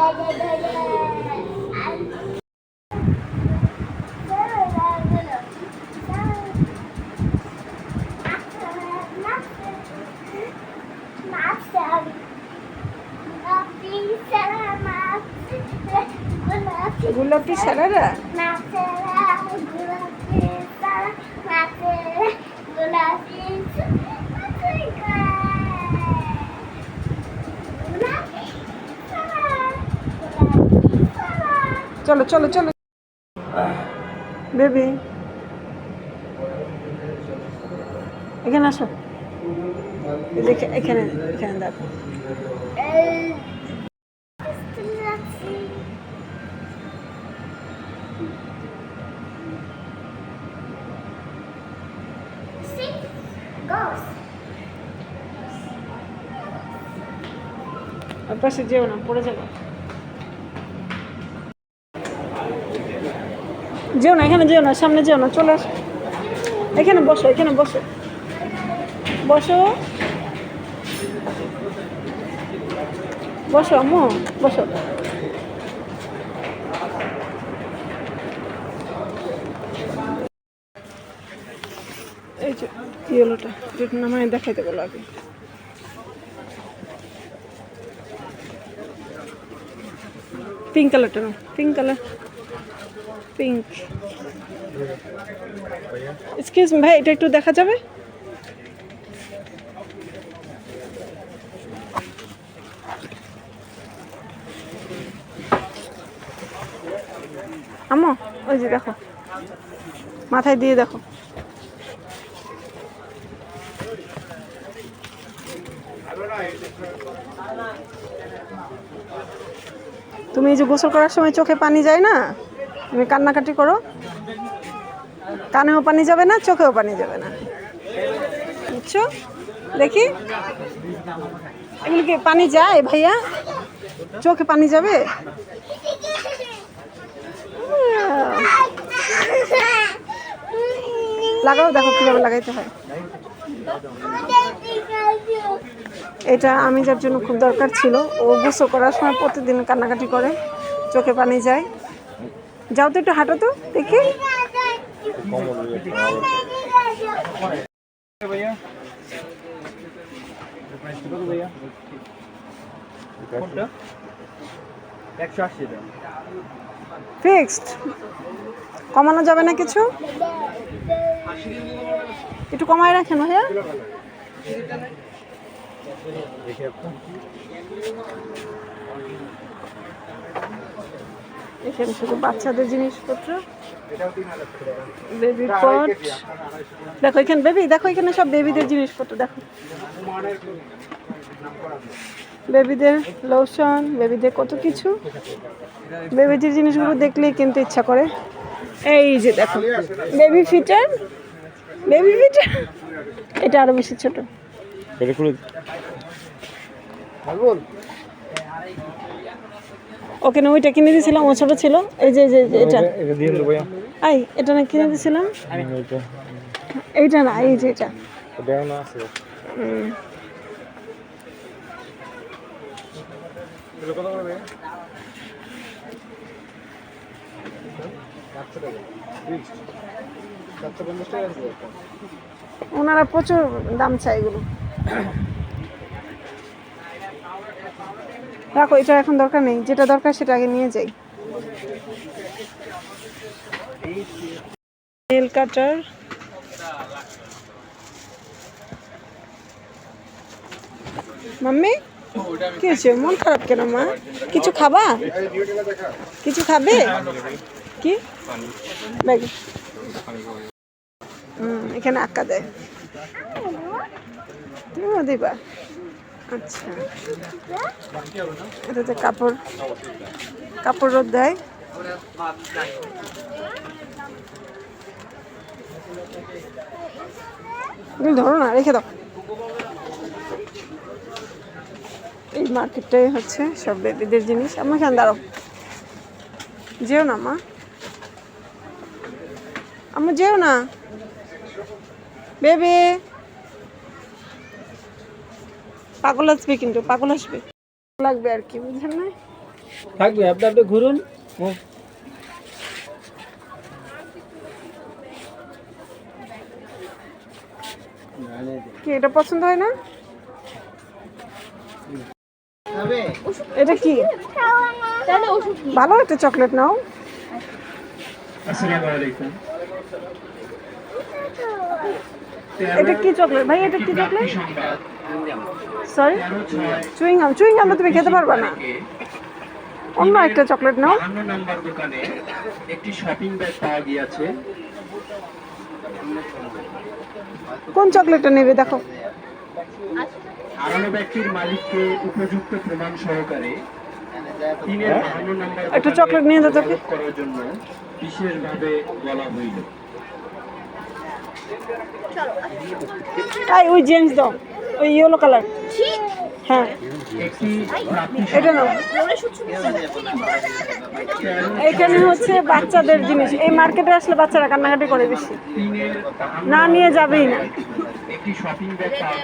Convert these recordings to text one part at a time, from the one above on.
đây đây đây đây চলো চলো চলো। বেবি। এখানে আসো। এখানে এখানে দেখো। পাশে যেও না পড়ে যাবে। যেও না, এখানে যেও না, সামনে যেও না, চলে আসো। এখানে বসো এখানে বসো। বসো। বসো, আম্মু, বসো। এই যে ইয়েলোটা যেটা নামায় দেখাইতে বলো আগে। পিঙ্ক কালারটা না পিঙ্ক কালার। পিঙ্ক এক্সকিউজ ভাই, এটা একটু দেখা যাবে? আম্মু, ওই যে দেখো। মাথায় দিয়ে দেখো। তুমি এই যে গোসল করার সময় চোখে পানি যায় না? তুমি কান্নাকাটি করো। কানেও পানি যাবে না, চোখেও পানি যাবে না। বুঝছ? দেখি। এগুলো কি পানি যায় ভাইয়া? চোখে পানি যাবে? লাগাও, দেখো কীভাবে লাগাইতে হয়। এটা আমি যার জন্য খুব দরকার ছিল, ও গোসল করার সময় প্রতিদিন কান্নাকাটি করে, চোখে পানি যায়। যাও তো একটু হাঁটো তো, দেখি। ফিক্সড কমানো যাবে না কিছু? একটু কমায় রাখেন ভাইয়া। দেখে এখানে শুধু বাচ্চাদের জিনিসপত্র বেবি পট দেখো এখানে বেবি দেখো এখানে সব বেবিদের জিনিসপত্র দেখো। বেবিদের লোশন বেবিদের কত কিছু। বেবিদের জিনিসগুলো দেখলেই কিনতে ইচ্ছা করে। এই যে দেখো বেবি ফিটার বেবি ফিটার এটা আরও বেশি ছোট। ওকে না ওইটা কিনে দিয়েছিলাম ও ছোট ছিল। এই যে যে এটা। এটা দিয়ে দেবো আই এটা না কিনে দিয়েছিলাম? এইটা না এই যে এটা। ওনারা প্রচুর দাম চাই এগুলো। রাখো এটা এখন দরকার নেই। যেটা দরকার সেটা আগে নিয়ে যাই। নেল কাটার। মাম্মি কি হয়েছে? মন খারাপ কেন মা? কিছু খাবা? কিছু খাবে? কি? ব্যাগে। হুম এখানে আঁকা দেয় তুমিও দিবা। আচ্ছা। এটাতে কাপড় কাপড় রোদ দেয়? ধরো না, রেখে দাও। এই মার্কেটটাই হচ্ছে সব বেবিদের জিনিস। আমার এখানে দাঁড়াও। যেও না, মা। আমার যেও না। বেবে। পাগল আসবে কিন্তু পাগল আসবে। লাগবে আর কি বুঝলেন না? থাকবে আপনি আপনি ঘুরুন। কি এটা পছন্দ হয় না? এটা কি? ভালো একটা চকলেট নাও। আসসালামু আলাইকুম এটা কি চকলেট? ভাই এটা কি chocolate? Sorry chewing gum chewing gum তুমি খেতে পারবা না। অন্য একটা চকলেট নাও। নম্বর দোকানে একটি শপিং ব্যাগ পাওয়া গিয়েছে। কোন চকলেটটা নেবে দেখো। হারানো ব্যক্তির মালিককে উপযুক্ত প্রমাণ সহকারে নম্বর একটু চকলেট নিয়ে যাও তো কি? যোগাযোগ করার জন্য বিশেষভাবে বলা হইল। তাই ওই জেন্টস দাও। ওই ইয়েলো কালার হ্যাঁ। এটা নাও। এখানে হচ্ছে বাচ্চাদের জিনিস। এই মার্কেটে আসলে বাচ্চারা কান্নাকাটি করে বেশি। না নিয়ে যাবেই না। একটি শপিং ব্যাগ পাওয়া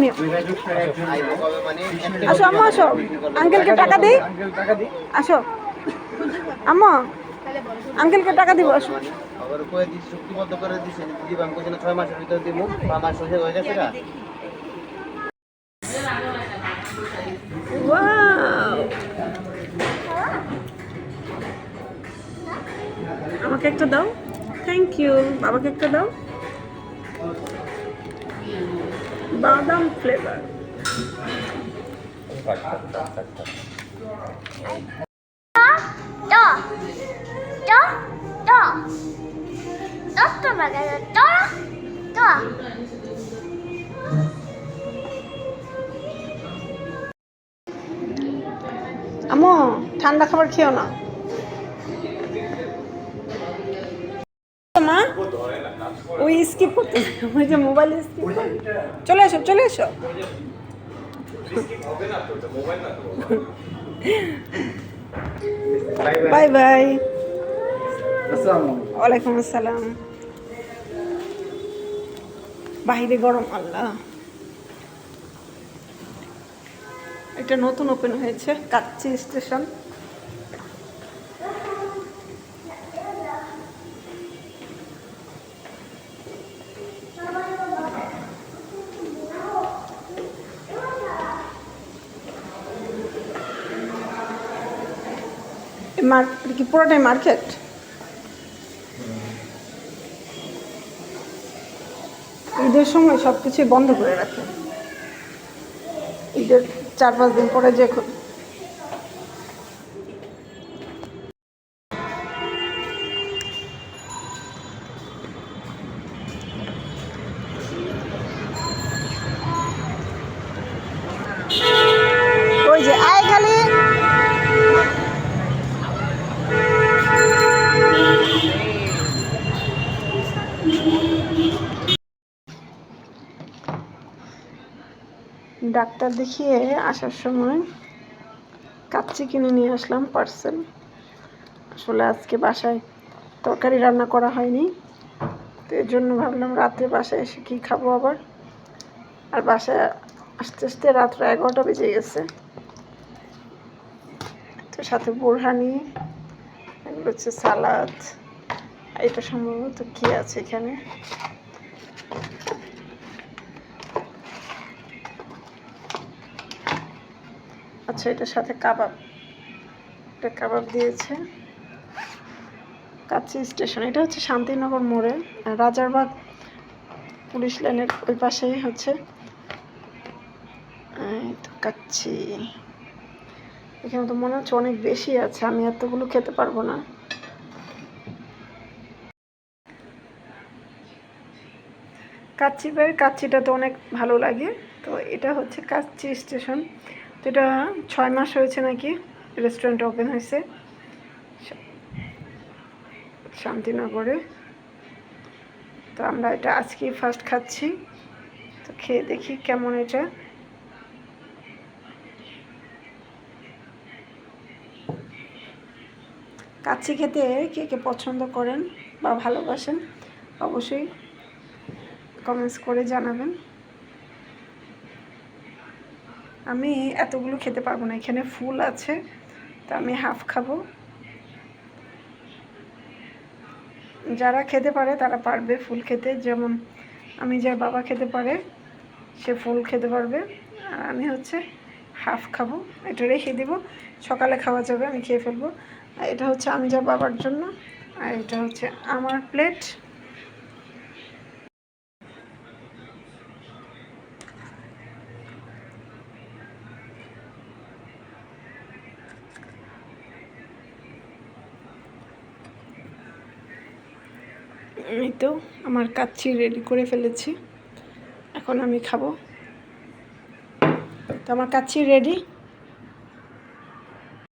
নিও। আসো, আম্মা, আসো। আঙ্কেলকে টাকা দিই? আসো। আম্মা আঙ্কেলকে টাকা দিব আবার কয়ে দিচ্ছি চুক্তিবদ্ধ করে দিচ্ছি দিদি আমি কইছি না ছয় মাসের ভিতরে দিব ছয় মাস শেষ হয়ে গেছে Wow! আমাকে একটা দাও। থ্যাংক ইউ বাবাকে একটা দাও। বাদাম ফ্লেভার 더, আমো ঠান্ডা খাবার খেয়েও না। ওই যে মোবাইল চলে চলে এসো। Bye bye. ওয়ালাইকুম আসসালাম। বাইরে গরম, আল্লাহ। এটা নতুন ওপেন হয়েছে, কাচ্চি স্টেশন। মার্কেট কি পুরোটাই মার্কেট? ঈদের সময় সব কিছুই বন্ধ করে রাখে। ঈদের চার পাঁচ দিন পরে যে ডাক্তার দেখিয়ে আসার সময় কাচ্চি কিনে নিয়ে আসলাম পার্সেল আসলে আজকে বাসায় তরকারি রান্না করা হয়নি। তো এর জন্য ভাবলাম রাত্রে বাসায় এসে কী খাব আবার? আর বাসায় আস্তে আস্তে রাত্র এগারোটা বেজে গেছে। তো সাথে বোরহানি, এগুলো হচ্ছে সালাদ, এটা সম্ভবত কী আছে এখানে? আচ্ছা এটার সাথে কাবাব। একটা কাবাব দিয়েছে। কাচ্চি স্টেশন। এটা হচ্ছে শান্তিনগর মোড়ে। রাজারবাগ পুলিশ লাইনের ওই পাশেই হচ্ছে। তো কাচ্চি। এখানে তো মনে হচ্ছে অনেক বেশি আছে। আমি এতগুলো খেতে পারব না। কাচ্চি বের কাচ্চিটা তো অনেক ভালো লাগে। তো এটা হচ্ছে কাচ্চি স্টেশন। তো এটা ছয় মাস হয়েছে নাকি রেস্টুরেন্ট ওপেন হয়েছে। শান্তিনগরে। তো আমরা এটা আজকেই ফার্স্ট খাচ্ছি। তো খেয়ে দেখি কেমন এটা। কাচ্চি খেতে কে কে পছন্দ করেন বা ভালোবাসেন, অবশ্যই কমেন্টস করে জানাবেন। আমি এতগুলো খেতে পারব না। এখানে ফুল আছে, তো আমি হাফ খাব। যারা খেতে পারে, তারা পারবে ফুল খেতে। যেমন আমি যার বাবা খেতে পারে, সে ফুল খেতে পারবে। আর আমি হচ্ছে হাফ খাব। এটা রেখে দিব। সকালে খাওয়া যাবে, আমি খেয়ে ফেলব। এটা হচ্ছে আমি যার বাবার জন্য। আর এটা হচ্ছে আমার প্লেট এই তো আমার কাচ্ছি রেডি করে ফেলেছি। এখন আমি খাব। তো আমার কাচ্ছি রেডি